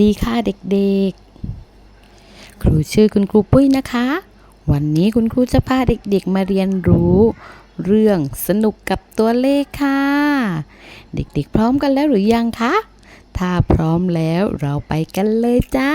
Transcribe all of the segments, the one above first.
ดีค่ะเด็กๆ ครูชื่อคุณครูปุ้ยนะคะ วันนี้คุณครูจะพาเด็กๆมาเรียนรู้ เรื่องสนุกกับตัวเลขค่ะ เด็กๆ พร้อมกันแล้วหรือยังคะ ถ้าพร้อมแล้วเราไปกันเลยจ้า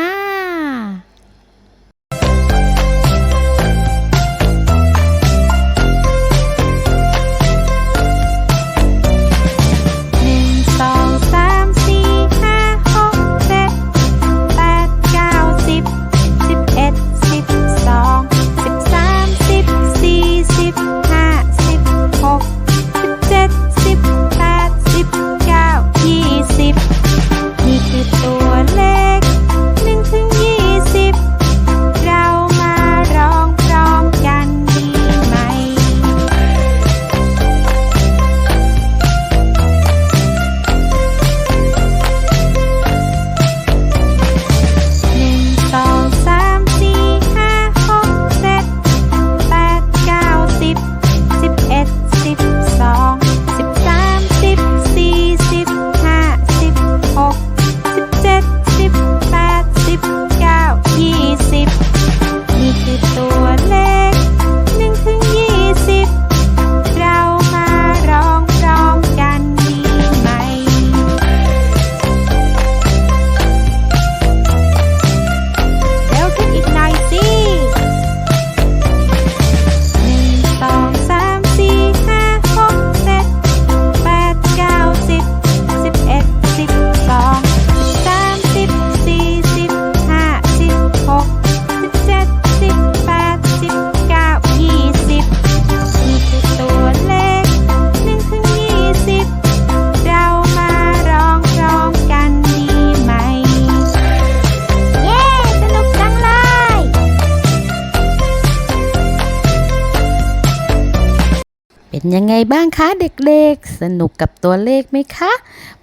ยังไงบ้างคะเด็กๆ สนุกกับตัวเลขไหมคะ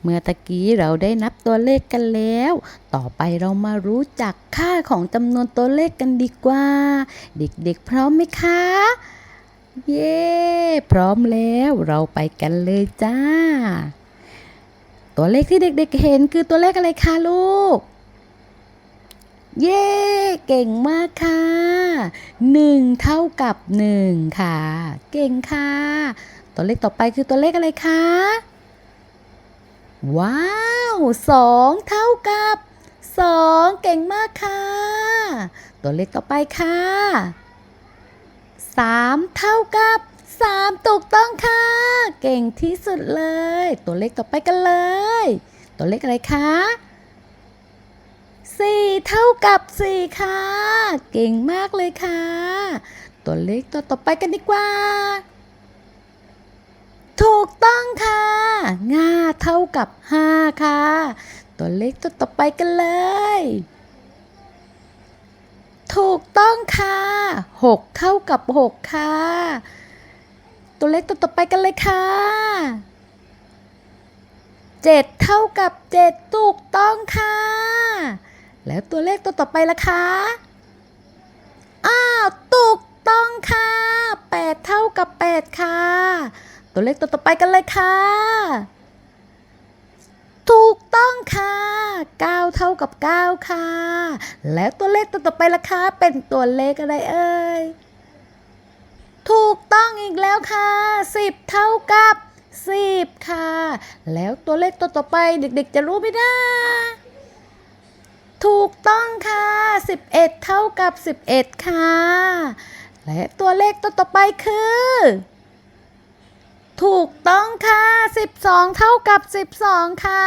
เมื่อตะกี้เราได้นับตัวเลขกันแล้ว ต่อไปเรามารู้จักค่าของจำนวนตัวเลขกันดีกว่า เด็กๆ พร้อมไหมคะ เย้พร้อมแล้วเราไปกันเลยจ้า ตัวเลขที่เด็กๆเห็นคือตัวเลขอะไรคะลูก เย้ เก่งมากค่ะหนึ่งเท่ากับหนึ่งค่ะ เก่งค่ะ ตัวเลขต่อไปคือตัวเลขอะไรคะ ว้าวสองเท่ากับสองเก่งมากค่ะ ตัวเลขต่อไปค่ะสามเท่ากับสามถูกต้องค่ะ เก่งที่สุดเลย ตัวเลขต่อไปกันเลย ตัวเลขอะไรคะ สี่เท่ากับสี่ค่ะ เก่งมากเลยค่ะ ตัวเลขตัวต่อไปกันดีกว่า ถูกต้องค่ะง่าเท่ากับห้าค่ะ ตัวเลขตัวต่อไปกันเลย ถูกต้องค่ะหกเท่ากับหกค่ะ ตัวเลขตัวต่อไปกันเลยค่ะเจ็ดเท่ากับเจ็ดถูกต้องค่ะ แล้วตัวเลขตัวต่อไปล่ะคะ อ้าวถูกต้องค่ะแปดเท่ากับแปดค่ะ ตัวเลขตัวต่อไปกันเลยค่ะ ถูกต้องค่ะเก้าเท่ากับเก้าค่ะ แล้วตัวเลขตัวต่อไปล่ะคะ เป็นตัวเลขอะไรเอ่ย ถูกต้องอีกแล้วค่ะสิบเท่ากับสิบค่ะ แล้วตัวเลขตัวต่อไปเด็กๆจะรู้ไหมนะ ถูกต้องค่ะ 11 เท่ากับ 11 ค่ะ และตัวเลขตัวต่อไปคือ ถูกต้องค่ะ 12 เท่ากับ 12 ค่ะ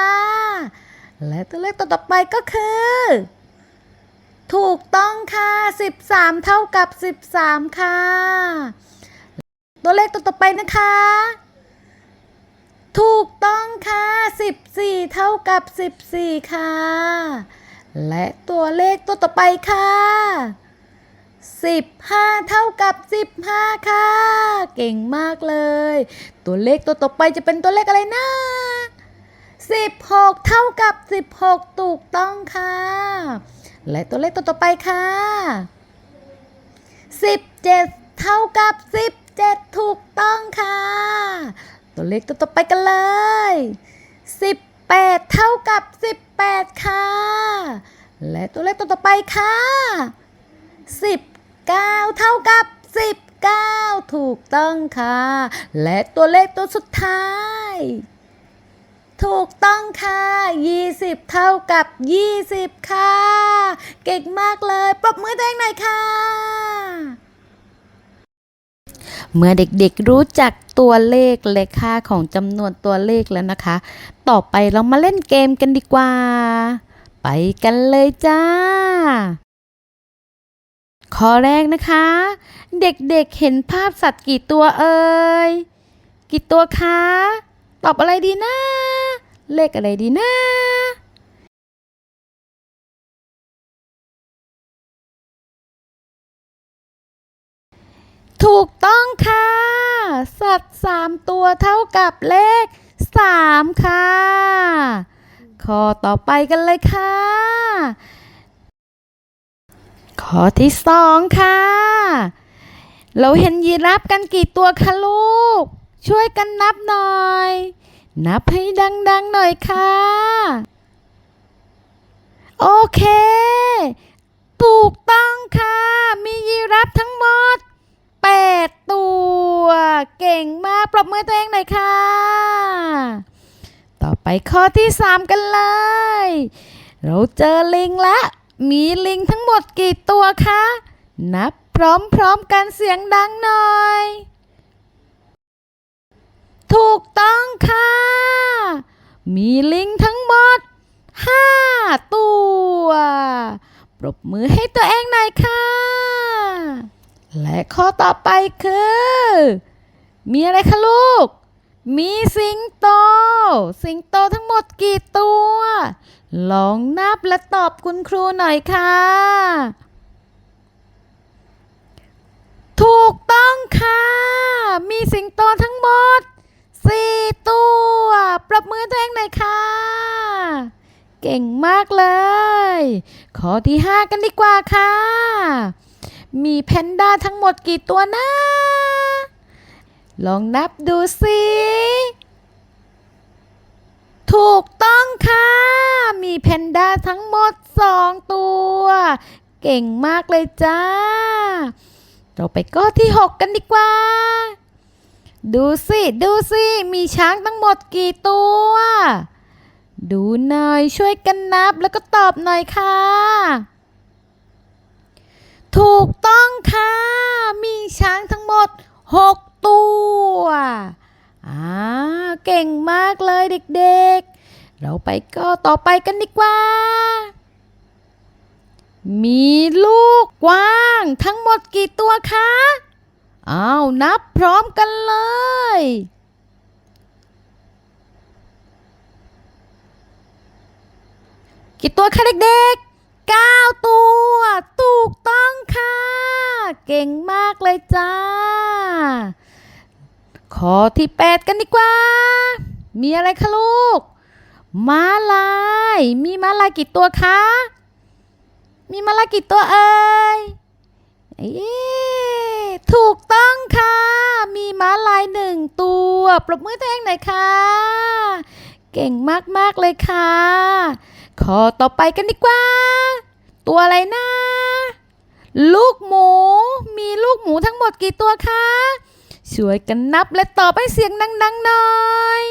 และตัวเลขตัวต่อไปก็คือ ถูกต้องค่ะ 13 เท่ากับ 13 ค่ะ ตัวเลขตัวต่อไปนะคะ ถูกต้องค่ะ 14 เท่ากับ 14 ค่ะ และตัวเลขตัวต่อไปค่ะ 15 เท่ากับ 15 ค่ะ เก่งมากเลย ตัวเลขตัวต่อไปจะเป็นตัวเลขอะไรนะ16 เท่ากับ 16 ถูกต้องค่ะ และตัวเลขตัวต่อไปค่ะ 17 เท่ากับ 17 ถูกต้องค่ะ ตัวเลขตัวต่อไปกันเลย 18 เท่ากับ18 8 ค่ะ และตัวเลขตัวต่อไปค่ะ 19 เท่ากับ 19 ถูกต้องค่ะ และตัวเลขตัวสุดท้าย ถูกต้องค่ะ 20 เท่ากับ 20 ค่ะ เก่งมากเลย ปรบมือตัวเองหน่อยค่ะ เมื่อเด็กๆรู้จักตัวเลขและค่าของจำนวนตัวเลขแล้วนะคะ ต่อไปเรามาเล่นเกมกันดีกว่า ไปกันเลยจ้า ข้อแรกนะคะ เด็กๆเห็นภาพสัตว์กี่ตัวเอ่ย กี่ตัวคะ ตอบอะไรดีนะ เลขอะไรดีนะ ถูกต้องค่ะ สัตว์สามตัวเท่ากับเลขสามค่ะ ข้อต่อไปกันเลยค่ะ ข้อที่สองค่ะ เราเห็นยีราฟกันกี่ตัวคะลูก ช่วยกันนับหน่อย นับให้ดังๆหน่อยค่ะ โอเค ถูกต้องค่ะ มียีราฟทั้งหมด 8 ตัว เก่งมาก ปรบมือตัวเองหน่อยค่ะ ต่อไปข้อที่ 3 กันเลย เราเจอลิงละ มีลิงทั้งหมดกี่ตัวคะ นับพร้อมๆกันเสียงดังหน่อย ถูกต้องค่ะ มีลิงทั้งหมด 5 ตัว ปรบมือให้ตัวเองหน่อยค่ะ และข้อต่อไปคือ มีอะไรคะลูก มีสิงโต สิงโตทั้งหมดกี่ตัว ลองนับและตอบคุณครูหน่อยค่ะ ถูกต้องค่ะ มีสิงโตทั้งหมด4ตัว ปรับมือตัวเองหน่อยค่ะ เก่งมากเลย ข้อที่5กันดีกว่าค่ะ มีแพนด้าทั้งหมดกี่ตัวนะ ลองนับดูสิ ถูกต้องค่ะ มีแพนด้าทั้งหมด2ตัว เก่งมากเลยจ้า เราไปข้อที่6กันดีกว่า ดูสิ ดูสิ มีช้างทั้งหมดกี่ตัว ดูหน่อยช่วยกันนับแล้วก็ตอบหน่อยค่ะ ถูกต้องค่ะ มีช้างทั้งหมด 6 ตัว อ่า เก่งมากเลยเด็กๆ เราไปก็ต่อไปกันดีกว่า มีลูกกว้างทั้งหมดกี่ตัวคะ อ้าว นับพร้อมกันเลยกี่ตัวคะเด็กๆ 9 ตัวถูกต้องค่ะ เก่งมากเลยจ้า ข้อที่ 8 กันดีกว่า มีอะไรคะลูก ม้าลาย มีม้าลายกี่ตัวคะ มีม้าลายกี่ตัวเอ่ยเอ๊ถูกต้องค่ะ มีม้าลายหนึ่งตัว ปรบมือตัวเองหน่อยค่ะ เก่งมาก ๆ เลยค่ะ ข้อต่อไปกันดีกว่า ตัวอะไรนะ ลูกหมู มีลูกหมูทั้งหมดกี่ตัวคะ ช่วยกันนับและตอบให้เสียงดังๆหน่อย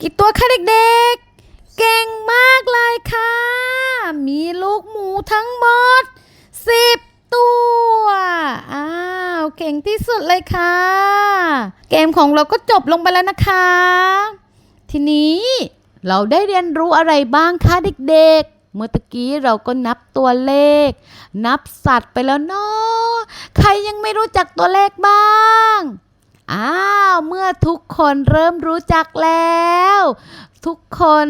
กี่ตัวคะเด็กๆ เก่งมากเลยค่ะ มีลูกหมูทั้งหมด10ตัวอ้าวเก่งที่สุดเลยค่ะ เกมของเราก็จบลงไปแล้วนะคะ ทีนี้เราได้เรียนรู้อะไรบ้างคะเด็กๆ เมื่อตะกี้เราก็นับตัวเลข นับสัตว์ไปแล้วเนาะใครยังไม่รู้จักตัวเลขบ้าง อ้าว เมื่อทุกคนเริ่มรู้จักแล้ว ทุกคน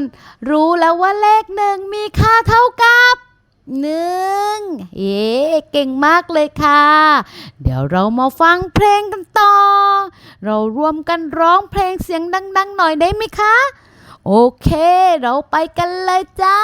รู้แล้วว่าเลขหนึ่งมีค่าเท่ากับหนึ่งเย้เก่งมากเลยค่ะ เดี๋ยวเรามาฟังเพลงกันต่อ เรารวมกันร้องเพลงเสียงดัง ๆ หน่อยได้ไหมคะ โอเค เราไปกันเลยจ้า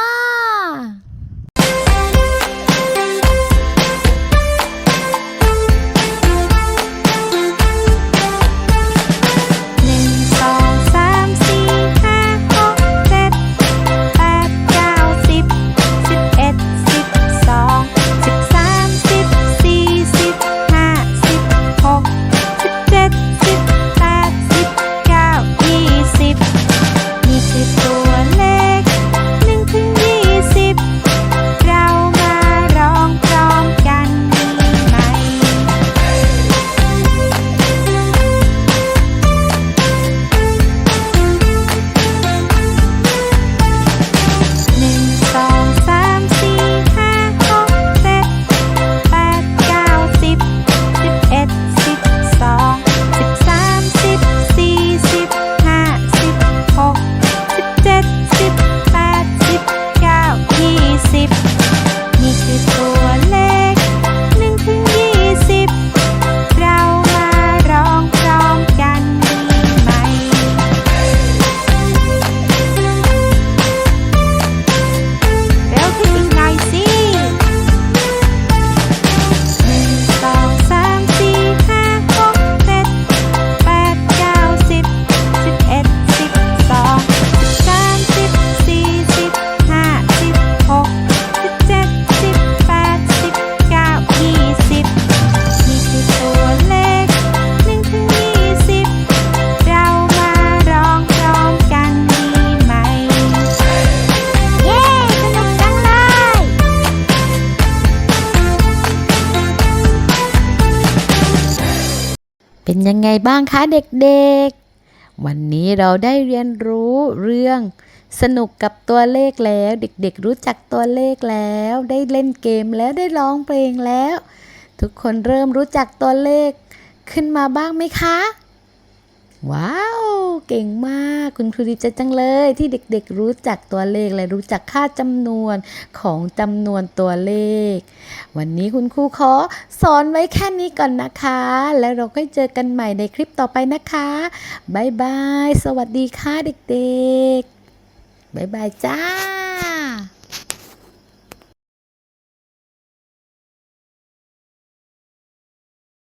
เป็นยังไงบ้างคะเด็กๆ วันนี้เราได้เรียนรู้เรื่องสนุกกับตัวเลขแล้ว เด็กๆ รู้จักตัวเลขแล้ว ได้เล่นเกมแล้วได้ร้องเพลงแล้ว ทุกคนเริ่มรู้จักตัวเลขขึ้นมาบ้างไหมคะ ว้าว เก่งมาก คุณครูดีใจจังเลย ที่เด็กๆรู้จักตัวเลขและรู้จักค่าจำนวนของจำนวนตัวเลข วันนี้คุณครูขอสอนไว้แค่นี้ก่อนนะคะ แล้วเราก็เจอกันใหม่ในคลิปต่อไปนะคะบ๊ายบาย สวัสดีค่ะเด็กๆบ๊ายบายจ้า